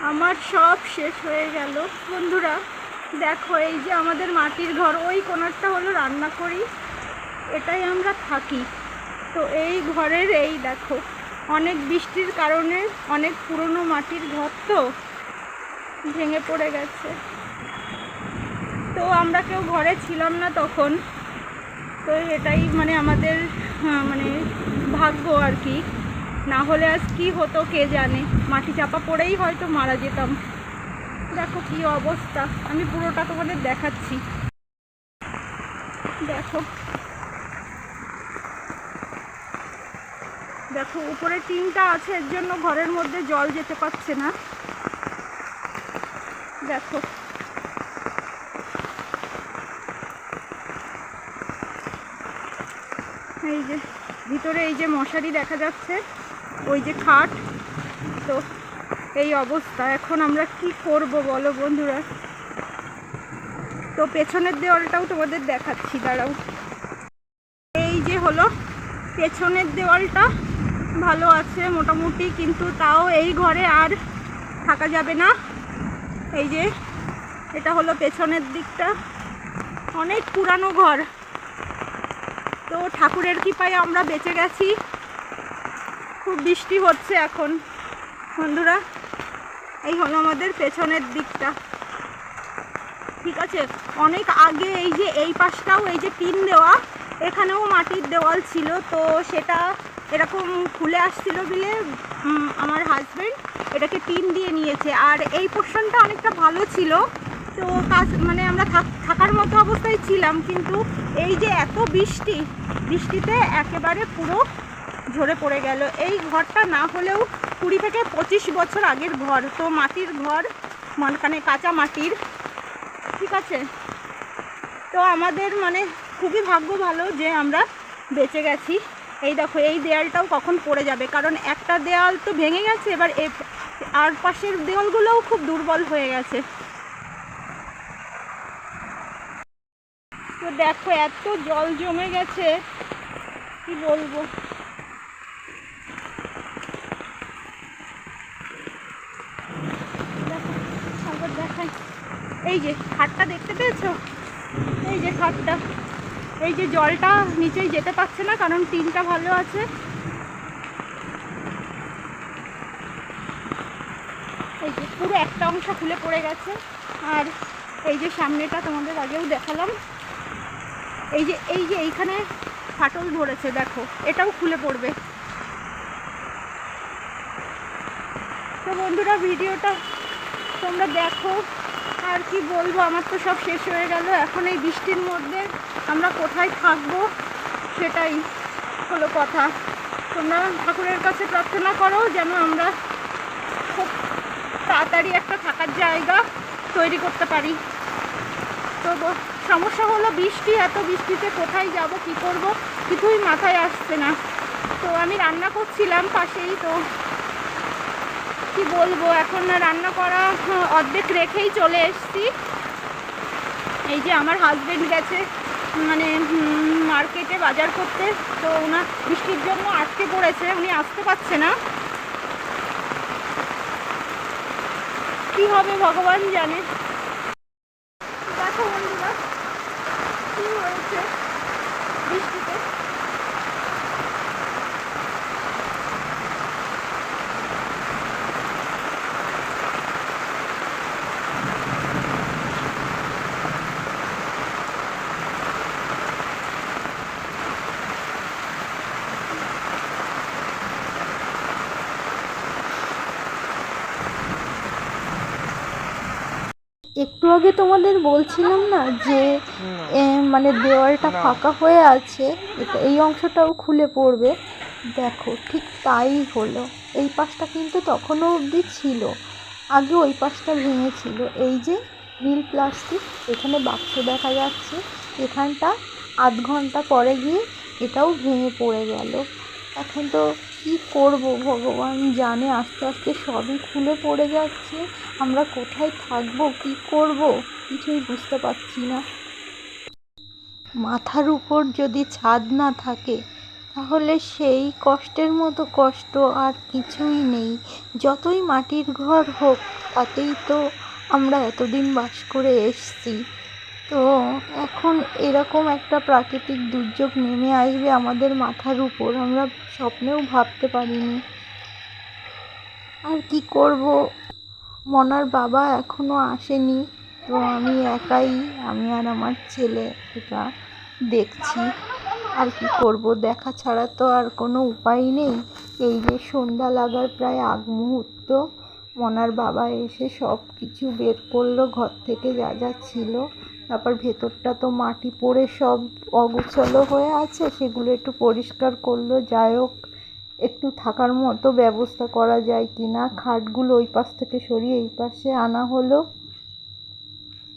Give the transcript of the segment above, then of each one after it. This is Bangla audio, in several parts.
আমার সব শেষ হয়ে গেল। বন্ধুরা দেখো এই যে আমাদের মাটির ঘর ওই কোনারটা হলো রান্না করি এটাই আমরা থাকি। তো এই ঘরের এই দেখো অনেক বৃষ্টির কারণে অনেক পুরনো মাটির ঘর তো ভেঙে পড়ে গেছে। তো আমরা কেউ ঘরে ছিলাম না তখন। তো এটাই মানে আমাদের হ্যাঁ, মানে ভাগ্য আর কি। না হলে আজ কি হতো কে জানে? মাটি চাপা পড়েই হয়তো মারা যেতাম। দেখো কি অবস্থা। আমি পুরোটা তোমাদের দেখাচ্ছি। দেখো। দেখো, উপরে টিনটা আছে, এর জন্য ঘরের মধ্যে জল যেতে পারছে না। দেখো। এই যে, ভিতরে এই যে মশারি দেখা যাচ্ছে। ওই যে খাট। তো এই অবস্থা। এখন আমরা কি করব বলো বন্ধুরা? তো পেছনের দেওয়ালটাও তোমাদের দেখাচ্ছি, দাঁড়াও। এই যে হলো পেছনের দেওয়ালটা। ভালো আছে মোটামুটি, কিন্তু তাও এই ঘরে আর থাকা যাবে না। এই যে এটা হলো পেছনের দিকটা। অনেক পুরানো ঘর। তো ঠাকুরের কৃপায় আমরা বেঁচে গেছি। খুব বৃষ্টি হচ্ছে এখন। বন্ধুরা, এই হলো আমাদের পেছনের দিকটা। ঠিক আছে, অনেক আগে এই যে এই পাশটাও এই যে টিন দেওয়া, এখানেও মাটির দেওয়াল ছিল। তো সেটা এরকম খুলে আসছিল বলে আমার হাজব্যান্ড এটাকে টিন দিয়ে নিয়েছে। আর এই পোর্শনটা অনেকটা ভালো ছিল। তো কাজ মানে আমরা থাক- থাকার মতো অবস্থায় ছিলাম। কিন্তু এই যে এত বৃষ্টি, বৃষ্টিতে একেবারে পুরো ঝরে পড়ে গেল। এই ঘরটা না হলেও কুড়ি থেকে পঁচিশ বছর আগের ঘর। তো মাটির ঘর মানখানে কাঁচা মাটির। ঠিক আছে? তো আমাদের মানে খুবই ভাগ্য ভালো যে আমরা বেঁচে গেছি। এই দেখো, এই দেয়ালটাও কখন পড়ে যাবে? কারণ একটা দেয়াল তো ভেঙে গেছে, এবার আর পাশের দেওয়ালগুলোও খুব দুর্বল হয়ে গেছে। তো দেখো, এত জল জমে গেছে। কি বলব দেখো, একবার দেখাই এই যে খাটটা দেখতে পেয়েছ? এই যে খাটটা এই যে জলটা নিচেই যেতে পারছে না, কারণ টিনটা ভালো আছে। এই যে পুরো একটা অংশ খুলে পড়ে গেছে। আর এই যে সামনেটা তোমাদের আগেও দেখালাম। এই যে এই যে এইখানে ফাটল ধরেছে, দেখো, এটাও খুলে পড়বে। তো বন্ধুরা, ভিডিওটা তোমরা দেখো। কি বলব? আমার তো সব শেষ হয়ে গেল। এখন এই বৃষ্টির মধ্যে আমরা কোথায় থাকব? সেটাই হলো কথা। তোমরা ঠাকুরের কাছে প্রার্থনা করো যেন আমরা খুব তাড়াতাড়ি একটা থাকার জায়গা তৈরি করতে পারি। তো সমস্যা হলো বৃষ্টি, এত বৃষ্টিতে কোথায় যাব, কি করব? কিছুই মাথায় আসছে না। তো আমি রান্না করছিলাম পাশেই, তো কি বলব? এখন রান্না করা অর্ধেক রেখেই চলে এসছি। এই যে আমার হাজবেন্ড গেছে মানে মার্কেটে বাজার করতে। তো ওনার বৃষ্টির জন্য আটকে পড়েছে, উনি আসতে পারছে না। কি হবে ভগবান জানে দেখো বন্ধুরা কি হয়েছে বৃষ্টিতে একটু আগে তোমাদের বলছিলাম না যে মানে দেওয়ালটা ফাঁকা হয়ে আছে এটা এই অংশটাও খুলে পড়বে। দেখো ঠিক তাই হলো। এই পাশটা কিন্তু তখনও অবধি ছিল। আগে ওই পাশটা ভেঙেছিল। এই যে নীল প্লাস্টিক এখানে বাক্স দেখা যাচ্ছে। এখানটা আধ ঘণ্টা পরে গিয়ে এটাও ভেঙে পড়ে গেল। এখন তো কী করব ভগবান জানে? আস্তে আস্তে সবই খুলে পড়ে যাচ্ছে। আমরা কোথায় থাকব? কি করব? কিছুই বুঝতে পারছি না। মাথার উপর যদি ছাদ না থাকে, তাহলে সেই কষ্টের মতো কষ্ট আর কিছুই নেই। যতই মাটির ঘর হোক, তাতেই তো আমরা এতদিন বাস করে এসছি। তো এখন এরকম একটা প্রাকৃতিক দুর্যোগ নেমে আসবে আমাদের মাথার উপর, আমরা স্বপ্নেও ভাবতে পারিনি। আর কি করব? মনার বাবা এখনও আসেনি, তো আমি একাই, আমি আর আমার ছেলে এটা দেখছি। আর কি করব? দেখা ছাড়া তো আর কোনো উপায় নেই। এই যে সন্ধ্যা লাগার প্রায় আগ মুহূর্ত, মনার বাবা এসে সব কিছু বের করল, ঘর থেকে যা যা ছিল। তারপর ভেতরটা তো মাটি পড়ে সব অগোছালো হয়ে আছে, সেগুলো একটু পরিষ্কার করল, যাই হোক, একটু থাকার মতো ব্যবস্থা করা যায় কি না। খাটগুলো ওই পাশ থেকে সরিয়ে এই পাশে আনা হলো।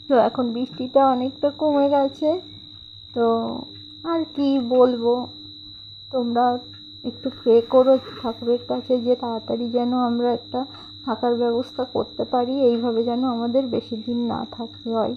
তো এখন বৃষ্টিটা অনেকটা কমে গেছে। তো আর কি বলব, তোমরা একটু প্রে করো ঠাকুরের কাছে যে তাড়াতাড়ি যেন আমরা একটা থাকার ব্যবস্থা করতে পারি, এইভাবে যেন আমাদের বেশি দিন না থাকতে হয়।